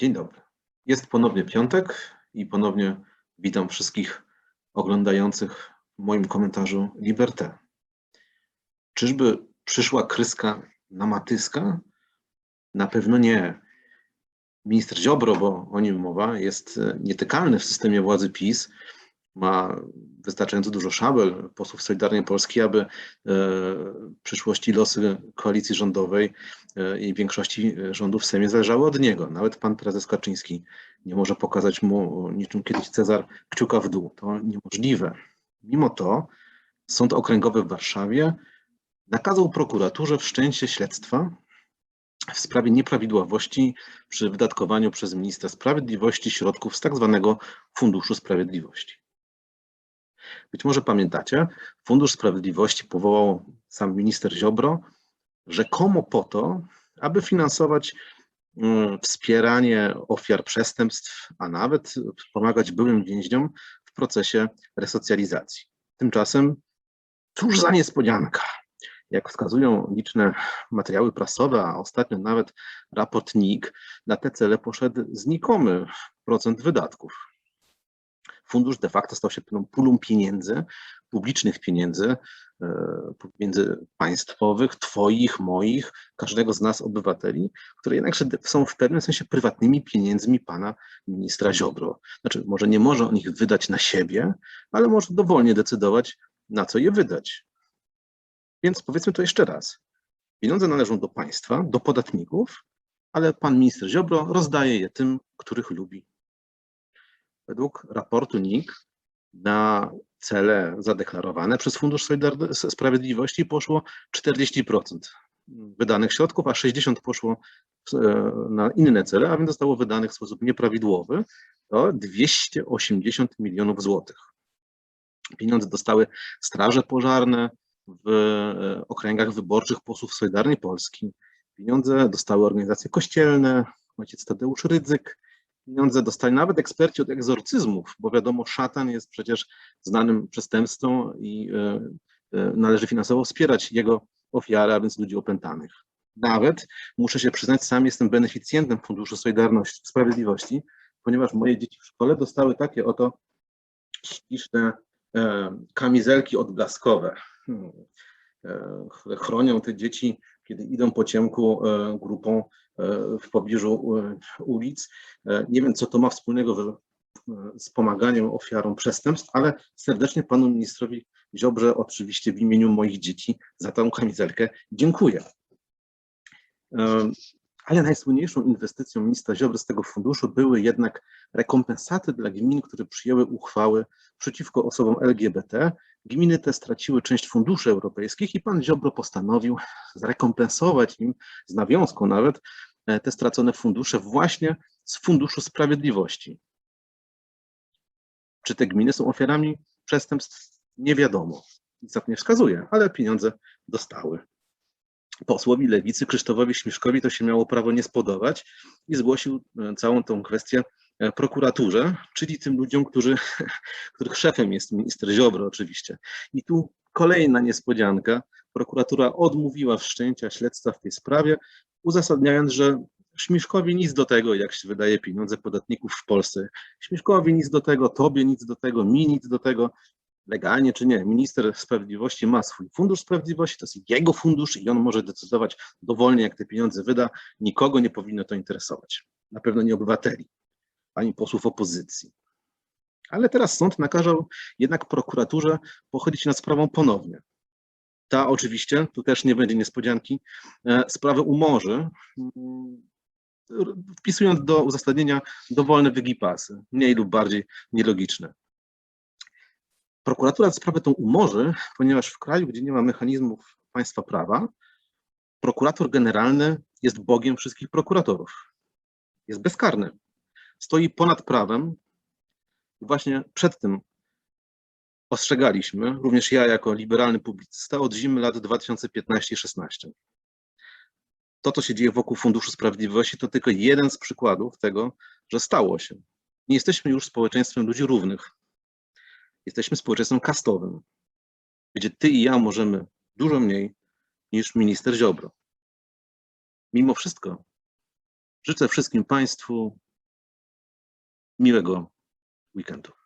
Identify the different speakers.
Speaker 1: Dzień dobry. Jest ponownie piątek i ponownie witam wszystkich oglądających w moim komentarzu Liberté. Czyżby przyszła kryska na matyska? Na pewno nie. Minister Ziobro, bo o nim mowa, jest nietykalny w systemie władzy PiS. Ma wystarczająco dużo szabel posłów Solidarnej Polski, aby e, w przyszłości losy koalicji rządowej e, i większości rządów w Sejmie zależały od niego. Nawet pan prezes Kaczyński nie może pokazać mu niczym kiedyś Cezar kciuka w dół. To niemożliwe. Mimo to Sąd Okręgowy w Warszawie nakazał prokuraturze wszczęcie śledztwa w sprawie nieprawidłowości przy wydatkowaniu przez ministra sprawiedliwości środków z tak zwanego Funduszu Sprawiedliwości. Być może pamiętacie, Fundusz Sprawiedliwości powołał sam minister Ziobro rzekomo po to, aby finansować mm, wspieranie ofiar przestępstw, a nawet pomagać byłym więźniom w procesie resocjalizacji. Tymczasem, cóż za niespodzianka. Jak wskazują liczne materiały prasowe, a ostatnio nawet raport NIK, na te cele poszedł znikomy procent wydatków. Fundusz de facto stał się pewną pulą pieniędzy, publicznych pieniędzy, e, pieniędzy państwowych, twoich, moich, każdego z nas obywateli, które jednakże są w pewnym sensie prywatnymi pieniędzmi pana ministra Ziobro. Znaczy, może nie może on ich wydać na siebie, ale może dowolnie decydować, na co je wydać. Więc powiedzmy to jeszcze raz. Pieniądze należą do państwa, do podatników, ale pan minister Ziobro rozdaje je tym, których lubi. Według raportu NIK na cele zadeklarowane przez Fundusz Sprawiedliwości poszło 40% wydanych środków, a 60% poszło e, na inne cele, a więc zostało wydanych w sposób nieprawidłowy, to 280 milionów złotych. Pieniądze dostały straże pożarne w e, okręgach wyborczych posłów Solidarnej Polski. Pieniądze dostały organizacje kościelne, ojciec Tadeusz Rydzyk, pieniądze dostali nawet eksperci od egzorcyzmów, bo wiadomo, szatan jest przecież znanym przestępstwem i e, e, należy finansowo wspierać jego ofiary, a więc ludzi opętanych. Nawet, muszę się przyznać, sam jestem beneficjentem Funduszu Solidarności Sprawiedliwości, ponieważ moje dzieci w szkole dostały takie oto śliczne e, kamizelki odblaskowe, hmm, które chronią te dzieci, kiedy idą po ciemku grupą w pobliżu ulic. Nie wiem, co to ma wspólnego z pomaganiem ofiarom przestępstw, ale serdecznie panu ministrowi Ziobrze, oczywiście w imieniu moich dzieci, za tę kamizelkę dziękuję. Ale najsłynniejszą inwestycją ministra Ziobry z tego funduszu były jednak rekompensaty dla gmin, które przyjęły uchwały przeciwko osobom LGBT. Gminy te straciły część funduszy europejskich i pan Ziobro postanowił zrekompensować im, z nawiązką nawet, E, te stracone fundusze właśnie z Funduszu Sprawiedliwości. Czy te gminy są ofiarami przestępstw? Nie wiadomo. Nic na to nie wskazuje, ale pieniądze dostały. Posłowi Lewicy Krzysztofowi Śmiszkowi to się miało prawo nie spodobać i zgłosił e, całą tą kwestię e, prokuraturze, czyli tym ludziom, którzy, których szefem jest minister Ziobro oczywiście. I tu kolejna niespodzianka. Prokuratura odmówiła wszczęcia śledztwa w tej sprawie, uzasadniając, że Śmiszkowi nic do tego, jak się wydaje pieniądze podatników w Polsce. Śmiszkowi nic do tego, tobie nic do tego, mi nic do tego. Legalnie czy nie, minister sprawiedliwości ma swój fundusz sprawiedliwości, to jest jego fundusz i on może decydować dowolnie, jak te pieniądze wyda. Nikogo nie powinno to interesować. Na pewno nie obywateli, ani posłów opozycji. Ale teraz sąd nakazał jednak prokuraturze pochylić nad sprawą ponownie. Ta oczywiście, tu też nie będzie niespodzianki, e, sprawę umorzy, mm, wpisując do uzasadnienia dowolne wygipasy, mniej lub bardziej nielogiczne. Prokuratura sprawę tą umorzy, ponieważ w kraju, gdzie nie ma mechanizmów państwa prawa, prokurator generalny jest Bogiem wszystkich prokuratorów. Jest bezkarny. Stoi ponad prawem. Właśnie przed tym ostrzegaliśmy, również ja jako liberalny publicysta, od zimy lat 2015-16. To, co się dzieje wokół Funduszu Sprawiedliwości, to tylko jeden z przykładów tego, że stało się. Nie jesteśmy już społeczeństwem ludzi równych. Jesteśmy społeczeństwem kastowym, gdzie ty i ja możemy dużo mniej niż minister Ziobro. Mimo wszystko życzę wszystkim Państwu miłego weekendu.